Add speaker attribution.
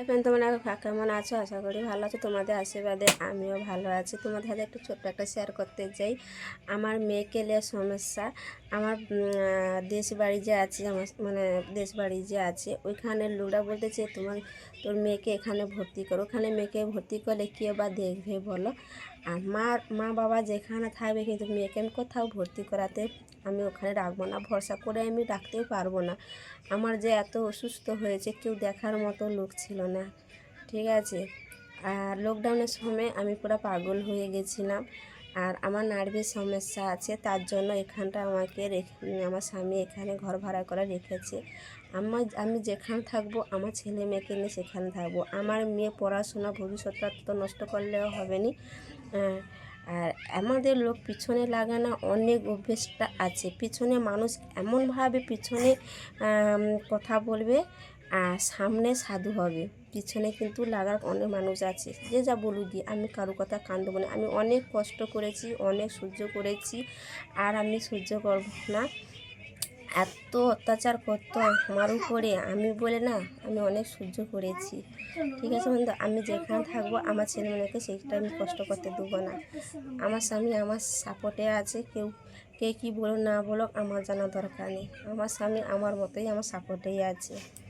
Speaker 1: এখন তোমরা কেমন আছো? আশা করি ভালো আছো। তোমাদের আশীর্বাদে আমিও ভালো আছি। তোমাদের সাথে একটু ছোট্ট একটা শেয়ার করতে চাই আমার মেয়েকে নিয়ে সমস্যা। আমার দেশ বাড়ি যে আছে, আমার মানে দেশ বাড়ি যে আছে, ওইখানে লোকরা বলতেছে, তোমার, তোর মেয়েকে এখানে ভর্তি করো। ওখানে মেয়েকে ভর্তি করলে কেউ বা দেখবে বলো? মা মা বাবা যেখানে থাকবে, কিন্তু মেয়েকে আমি কোথাও ভর্তি করাতে আমি ওখানে রাখব না। ভরসা করে আমি রাখতেও পারব না। আমার যে এত অসুস্থ হয়েছে, কেউ দেখার মতো লোক ছিল না, ঠিক আছে? আর লকডাউনের সময় আমি পুরো পাগল হয়ে গেছিলাম। আর আমার নার্ভের সমস্যা আছে, তার জন্য এখানটা আমাকে রেখে, আমার স্বামী এখানে ঘর ভাড়া করে রেখেছে। আমার, আমি যেখানে থাকব, আমার ছেলে মেয়েকে নিয়ে সেখানে থাকব। আমার মেয়ে পড়াশোনা ভবিষ্যৎটা তো নষ্ট করলেও হবে না। আর আমাদের লোক পিছনে লাগানো অনেক অভ্যেসটা আছে। পিছনে মানুষ এমনভাবে পিছনে কথা বলবে সামনে সাধু হবে। পিছনে কিন্তু লাগার অনেক মানুষ আছে। যে যা বলুক গিয়ে আমি কারও কথা কান না। আমি অনেক কষ্ট করেছি, অনেক সহ্য করেছি আর আমি সহ্য করব না। এত অত্যাচার করতো আমার উপরে। আমি বলে না, আমি অনেক সহ্য করেছি। ঠিক আছে বন্ধু, আমি যেখানে থাকব, আমার ছেলে মেয়েকে সেইটা আমি কষ্ট করতে দেবো না। আমার স্বামী আমার সাপোর্টে আছে। কেউ, কে কী বলো না বলো আমার জানা দরকার নেই। আমার স্বামী আমার মতোই আমার সাপোর্টেই আছে।